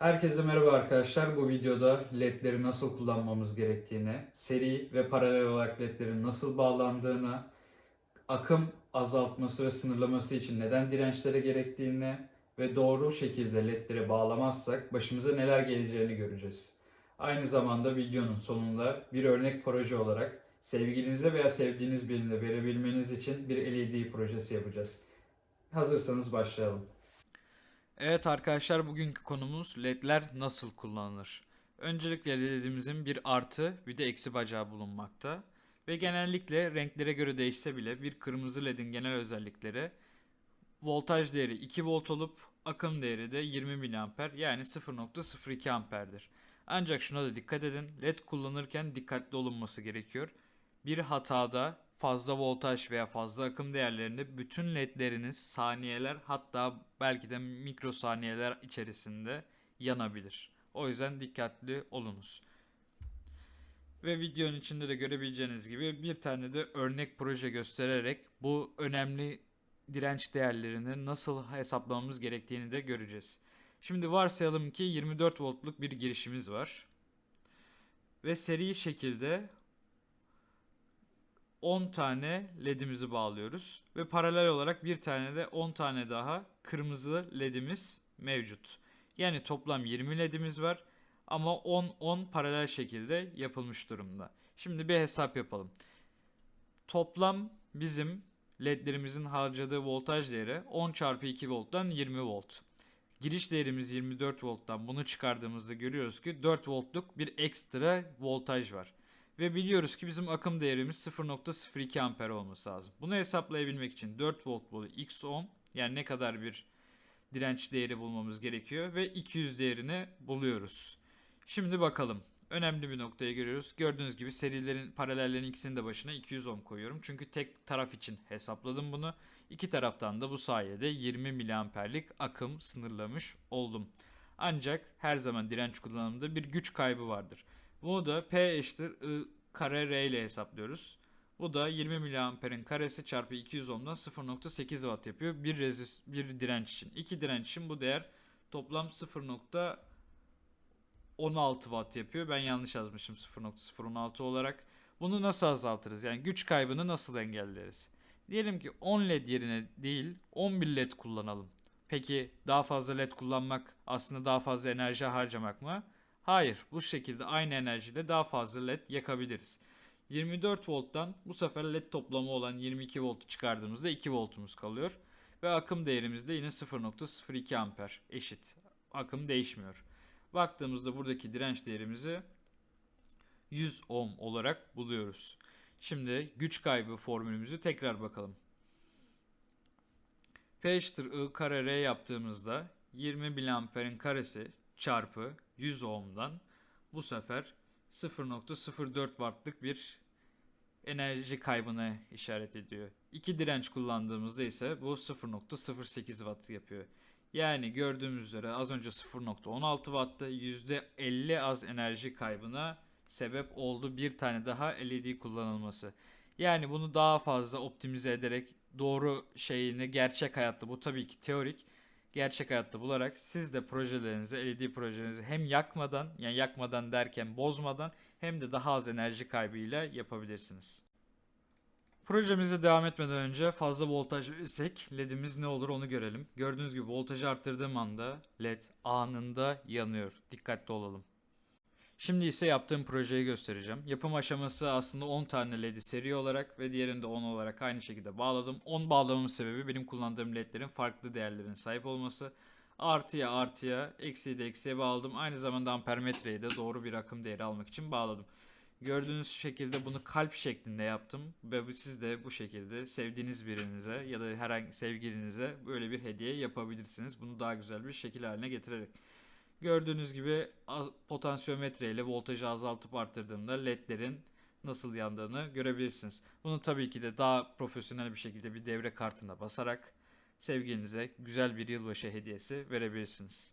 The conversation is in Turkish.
Herkese merhaba arkadaşlar. Bu videoda ledleri nasıl kullanmamız gerektiğini, seri ve paralel olarak ledlerin nasıl bağlandığını, akım azaltması ve sınırlaması için neden dirençlere gerektiğini ve doğru şekilde ledleri bağlamazsak başımıza neler geleceğini göreceğiz. Aynı zamanda videonun sonunda bir örnek proje olarak sevgilinize veya sevdiğiniz birine verebilmeniz için bir LED projesi yapacağız. Hazırsanız başlayalım. Evet arkadaşlar bugünkü konumuz ledler nasıl kullanılır? Öncelikle ledimizin bir artı bir de eksi bacağı bulunmakta. Ve genellikle renklere göre değişse bile bir kırmızı ledin genel özellikleri voltaj değeri 2 volt olup akım değeri de 20 miliamper yani 0.02 amperdir. Ancak şuna da dikkat edin led kullanırken dikkatli olunması gerekiyor. Bir hatada fazla voltaj veya fazla akım değerlerinde bütün ledleriniz saniyeler hatta belki de mikrosaniyeler içerisinde yanabilir. O yüzden dikkatli olunuz. Ve videonun içinde de görebileceğiniz gibi bir tane de örnek proje göstererek bu önemli direnç değerlerini nasıl hesaplamamız gerektiğini de göreceğiz. Şimdi varsayalım ki 24 voltluk bir girişimiz var. Ve seri şekilde 10 tane ledimizi bağlıyoruz ve paralel olarak bir tane de 10 tane daha kırmızı ledimiz mevcut. Yani toplam 20 ledimiz var ama 10-10 paralel şekilde yapılmış durumda. Şimdi bir hesap yapalım. Toplam bizim ledlerimizin harcadığı voltaj değeri 10 çarpı 2 volttan 20 volt. Giriş değerimiz 24 volttan bunu çıkardığımızda görüyoruz ki 4 voltluk bir ekstra voltaj var. Ve biliyoruz ki bizim akım değerimiz 0.02 amper olması lazım. Bunu hesaplayabilmek için 4 volt bölü x ohm yani ne kadar bir direnç değeri bulmamız gerekiyor ve 200 değerini buluyoruz. Şimdi bakalım. Önemli bir noktaya görüyoruz. Gördüğünüz gibi serilerin paralellerin ikisinin de başına 200 ohm koyuyorum. Çünkü tek taraf için hesapladım bunu. İki taraftan da bu sayede 20 miliamperlik akım sınırlamış oldum. Ancak her zaman direnç kullanımında bir güç kaybı vardır. Bunu da P eşittir I kare R ile hesaplıyoruz. Bu da 20 miliamperin karesi çarpı 200 ohm'dan 0.8 watt yapıyor. Bir rezist, bir direnç için. İki direnç için bu değer toplam 0.16 watt yapıyor. Ben yanlış yazmışım 0.016 olarak. Bunu nasıl azaltırız? Yani güç kaybını nasıl engelleriz? Diyelim ki 10 led yerine değil 11 led kullanalım. Peki daha fazla led kullanmak aslında daha fazla enerji harcamak mı? Hayır, bu şekilde aynı enerjide daha fazla led yakabiliriz. 24 volttan bu sefer led toplamı olan 22 voltu çıkardığımızda 2 voltumuz kalıyor. Ve akım değerimiz de yine 0.02 amper eşit. Akım değişmiyor. Baktığımızda buradaki direnç değerimizi 100 ohm olarak buluyoruz. Şimdi güç kaybı formülümüzü tekrar bakalım. P eşittir I kare R yaptığımızda 20 miliamperin karesi çarpı 100 ohm'dan bu sefer 0.04 wattlık bir enerji kaybına işaret ediyor. İki direnç kullandığımızda ise bu 0.08 watt yapıyor. Yani gördüğümüz üzere az önce 0.16 wattta %50 az enerji kaybına sebep oldu bir tane daha LED kullanılması. Yani bunu daha fazla optimize ederek doğru şeyini gerçek hayatta bu tabii ki teorik gerçek hayatta bularak siz de projelerinizi, LED projenizi hem yakmadan yani yakmadan derken bozmadan hem de daha az enerji kaybıyla yapabilirsiniz. Projemize devam etmeden önce fazla voltaj verirsek ledimiz ne olur onu görelim. Gördüğünüz gibi voltajı arttırdığım anda led anında yanıyor. Dikkatli olalım. Şimdi ise yaptığım projeyi göstereceğim. Yapım aşaması aslında 10 tane LED'i seri olarak ve diğerini de 10 olarak aynı şekilde bağladım. 10 bağlamamın sebebi benim kullandığım LED'lerin farklı değerlerin sahip olması. Artıya artıya, eksiye de eksiye bağladım. Aynı zamanda ampermetreyi de doğru bir akım değeri almak için bağladım. Gördüğünüz şekilde bunu kalp şeklinde yaptım ve siz de bu şekilde sevdiğiniz birinize ya da herhangi sevgilinize böyle bir hediye yapabilirsiniz. Bunu daha güzel bir şekil haline getirerek. Gördüğünüz gibi potansiyometre ile voltajı azaltıp arttırdığımda ledlerin nasıl yandığını görebilirsiniz. Bunu tabii ki de daha profesyonel bir şekilde bir devre kartına basarak sevgilinize güzel bir yılbaşı hediyesi verebilirsiniz.